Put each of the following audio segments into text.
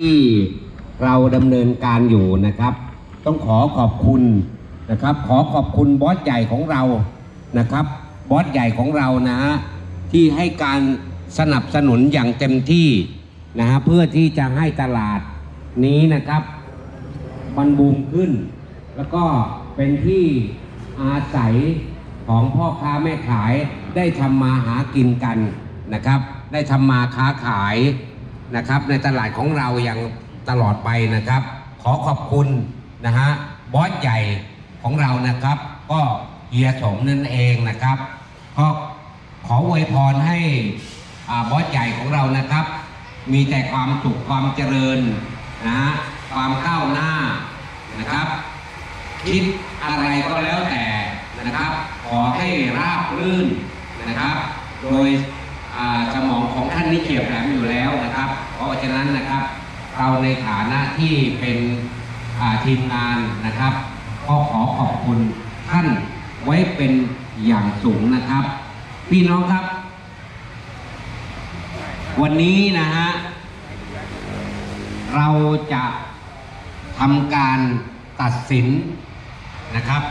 ที่เราดำเนินการอยู่นะครับ ต้องขอขอบคุณนะครับ ขอขอบคุณบอสใหญ่ของเรานะครับ บอสใหญ่ของเรานะฮะที่ให้การสนับสนุนอย่างเต็มที่นะฮะเพื่อที่จะให้ตลาดนี้นะครับ มันบูมขึ้น แล้วก็เป็นที่อาศัยของพ่อค้าแม่ขายได้ทำมาหากินกันนะครับ ได้ทำมาค้าขาย นะครับในตลาดของเราอย่างตลอดไปนะครับ ขอขอบคุณนะฮะบอสใหญ่ของเรานะครับ ก็เฮียสมนั่นเองนะครับก็ขออวยพรให้อาบอสใหญ่ของเรานะครับ มีแต่ความสุขความเจริญนะฮะความก้าวหน้านะครับ คิดอะไรก็แล้วแต่นะครับ ขอให้ราบรื่นนะครับ โดย สมองของท่านนี่เฉียบแหลมอยู่แล้วนะครับ เพราะฉะนั้นนะครับ เราในฐานะที่เป็นทีมงานนะครับก็ขอขอบคุณท่านไว้เป็นอย่างสูงนะครับ พี่น้องครับ วันนี้นะฮะเราจะทำการตัดสินนะครับ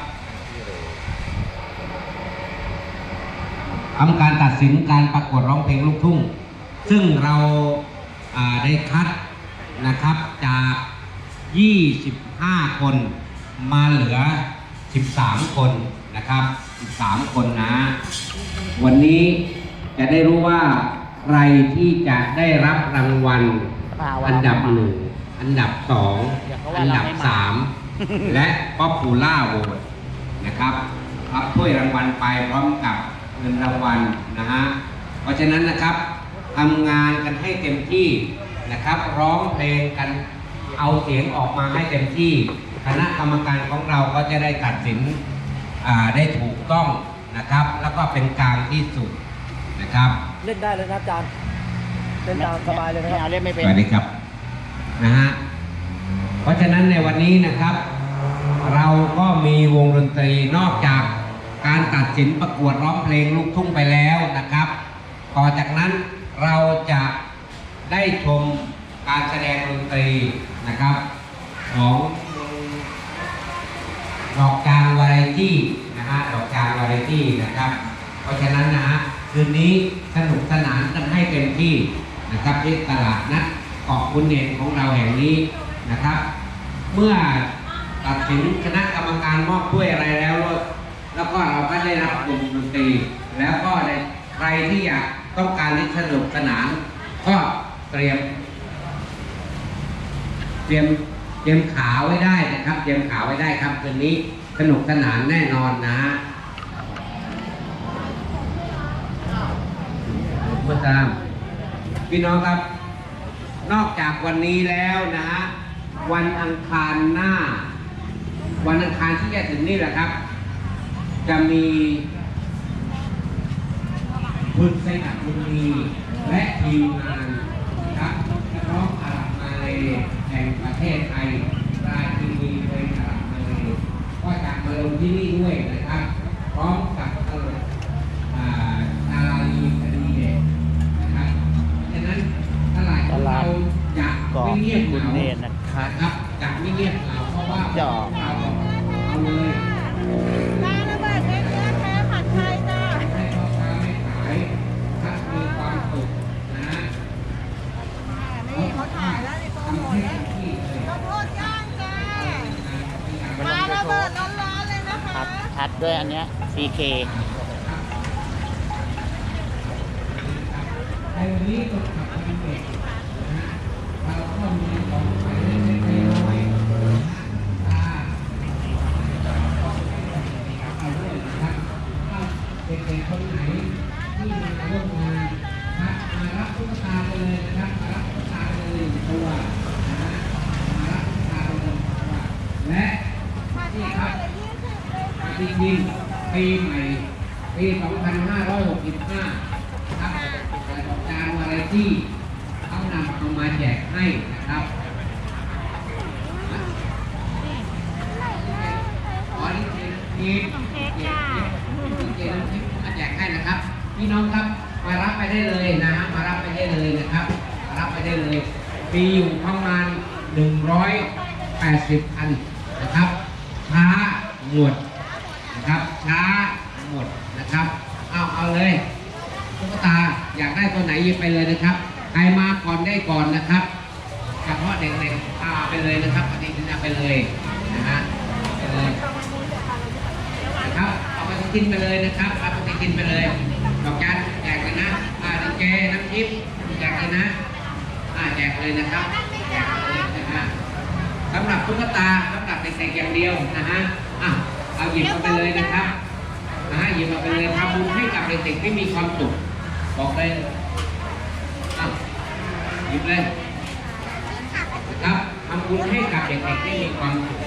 ทำการตัดสินการประกวดร้องเพลงลูกทุ่ง ซึ่งเราอ่าได้คัดนะครับจาก 25 คนมาเหลือ 13 คนนะครับ 13 คนนะ วันนี้จะได้รู้ว่าใครที่จะได้รับรางวัลอันดับหนึ่งอันดับสองอันดับสามและป๊อปปูล่าโหวตนะครับรับถ้วยรางวัลไปพร้อมกับ เงินรางวัลนะฮะ เพราะฉะนั้นนะครับทำงานกันให้เต็มที่นะครับ ร้องเพลงกันเอาเสียงออกมาให้เต็มที่ คณะกรรมการของเราก็จะได้ตัดสินอ่าได้ถูกต้องนะครับ แล้วก็เป็นกลางที่สุดนะครับ เล่นได้เลยนะครับอาจารย์ เล่นตามสบายเลยนะคไม่รับเอาเล่นไม่เป็นสวัสดีครับนะฮะ เพราะฉะนั้นในวันนี้นะครับ เราก็มีวงดนตรีนอกจาก การตัดสินประกวดร้องเพลงลูกทุ่งไปแล้วนะครับ ต่อจากนั้นเราจะได้ชมการแสดงดนตรีนะครับ ของดอกจานวาไรตี้นะฮะดอกจานวาไรตี้นะครับ เพราะฉะนั้นนะฮะคืนนี้สนุกสนานกันให้เต็มที่นะครับที่ตลาดนัดเกาะคุณเนนของเราแห่งนี้นะครับ เมื่อตัดสินคณะกรรมการมอบถ้วยอะไรแล้ว แล้วก็เราก็ได้รับวงดนตรี แล้วก็ได้ใครที่อยากต้องการที่สนุกสนาน ก็เตรียม เตรียมเตรียมขาไว้ได้นะครับ เตรียมขาไว้ได้ครับคืนนี้สนุกสนานแน่นอนนะฮะเพื่อตามพี่น้องครับ นอกจากวันนี้แล้วนะฮะวันอังคารหน้า วันอังคารที่จะถึงนี่แหละครับ จะมีคุณไซนักบุรีและทีมงานนะครับนักร้องอาหรับมาเลยแห่งประเทศไทยราชินีเพลงอาหรับมาเลยก็จะมาลงที่นี่ด้วยนะครับพร้อม มาระเบิดร้อนๆเลยนะคะชัดชัดด้วยอันเนี้ย CK ในวันนี้ตกกับวันเด็กนะฮะเราก็มีของไปเล็กๆน้อยๆตาเอาด้วยนะครับถ้าเด็กๆคนไหนที่มาร่วมงานครับมารับตุ๊กตาไปเลยนะครับมารับตุ๊กตาไปเลยหนึ่งตัวนะฮะมารับตุ๊กตาไปเลยหนึ่งตัวและนี่ครับ ปีใหม่ปี 2565ครับแต่ดอกจานวาไรตี้เขานำเอามาแจกให้นะครับขอที่เจนทีมเจนทีมมาแจกให้นะครับพี่น้องครับมารับไปได้เลยนะฮะมารับไปได้เลยนะครับมารับไปได้เลยมีอยู่ประมาณ 180 อันนะครับช้าหมด นะครับ ช้าหมดนะครับ เอาเอาเลยตุ๊กตาอยากได้ตัวไหนหยิบไปเลยนะครับ ใครมาก่อนได้ก่อนนะครับเฉพาะเด็กๆอาไปเลยนะครับปฏิทินเอาไปเลยนะฮะไปเลยนะครับเอาปฏิทินไปเลยนะครับเอาปฏิทินไปเลยดอกจันแจกเลยนะอ่าดีเจน้ำทิพย์แจกเลยนะอ่าแจกเลยนะครับแจกเลยนะฮะสำหรับตุ๊กตาสำหรับเด็กๆอย่างเดียวนะฮะอะ เอาหยิบมาไปเลยนะครับนะฮะหยิบมาไปเลยทำบุญให้กับเด็กๆที่มีความสุขบอกเลยอะหยิบเลยนะครับทำบุญให้กับเด็กๆที่มีความสุข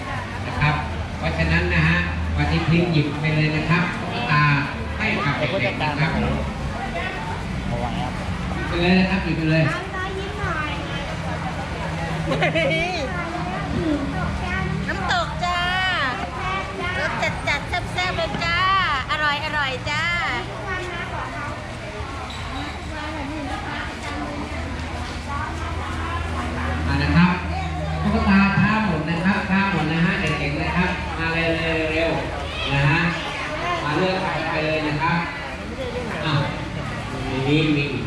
นะครับ เพราะฉะนั้นนะฮะปฏิทินหยิบไปเลยนะครับตุ๊กตาให้กับเดี๋ยวผู้เด็จักดๆการนะครับเอาไว้ครับหยิบไปเลยนะครับหยิบไปเลยน้ ๆแซ่บๆเลยจ้า อร่อยอร่อยจ้ามานะครับตุ๊กตาช้าหมดนะครับช้าหมดนะฮะเด็กๆนะครับ มาเร็วเร็วนะฮะ มาเลือกไปเลยนะครับอะมีมีมี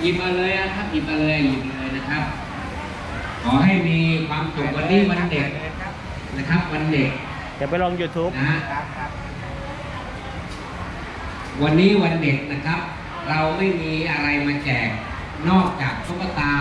หยิบมาเลยนะครับหยิบมาเลยหยิบมาเลยนะครับ ขอให้มีความสุขวันนี้วันเด็กนะครับ วันเด็กเดี๋ยวไปลง YouTube นะฮะวันนี้วันเด็กนะครับ เราไม่มีอะไรมาแจกนอกจากตุ๊กตา